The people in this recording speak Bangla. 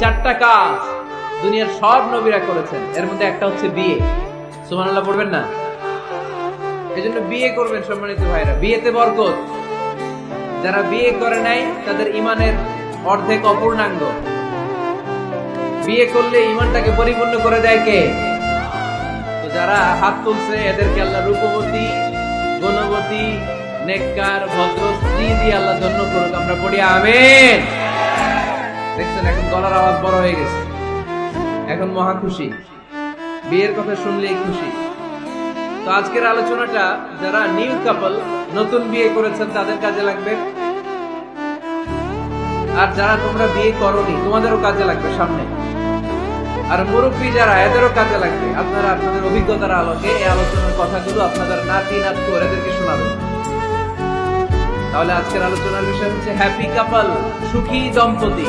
চারটা কাজ দুনিয়ার সব নবীরা করেছেন। এর মধ্যে একটা হচ্ছে বিয়ে। সুবহানাল্লাহ পড়বেন না? এই জন্য বিয়ে করবেন সম্মানিত ভাইরা বিয়েতে বরকত। যারা বিয়ে করে নাই, তাদের ইমানের অর্ধেক অপূর্ণাঙ্গ। বিয়ে করলে ইমানটাকে পরিপূর্ণ করে দেয় কে? তো যারা হাত তুলছে, এদেরকে আল্লাহ রূপবতী, গুণবতী, নেককার ভদ্র স্ত্রী দিয়ে আল্লাহ জন্য করুক। আমরা পড়ি আমেন। দেখছেন এখন গলার আওয়াজ বড় হয়ে গেছে। এখন মহা খুশি। বিয়ের কথা শুনলেই খুশি। তো আজকের আলোচনাটা যারা নিউ কাপল, নতুন বিয়ে করেছেন, তাদের কাজে লাগবে। আর যারা তোমরা বিয়ে করনি, তোমাদেরও কাজে লাগবে সামনে। আর মুরব্বী যারা, এদেরও কাজে লাগবে। আপনারা আপনাদের অভিজ্ঞতার আলোকে এই আলোচনার কথাগুলো আপনাদের নাতি নাতু এদেরকে শোনাবেন তাহলে আজকের আলোচনার বিষয় হচ্ছে, হ্যাপি কাপল, সুখী দম্পতি।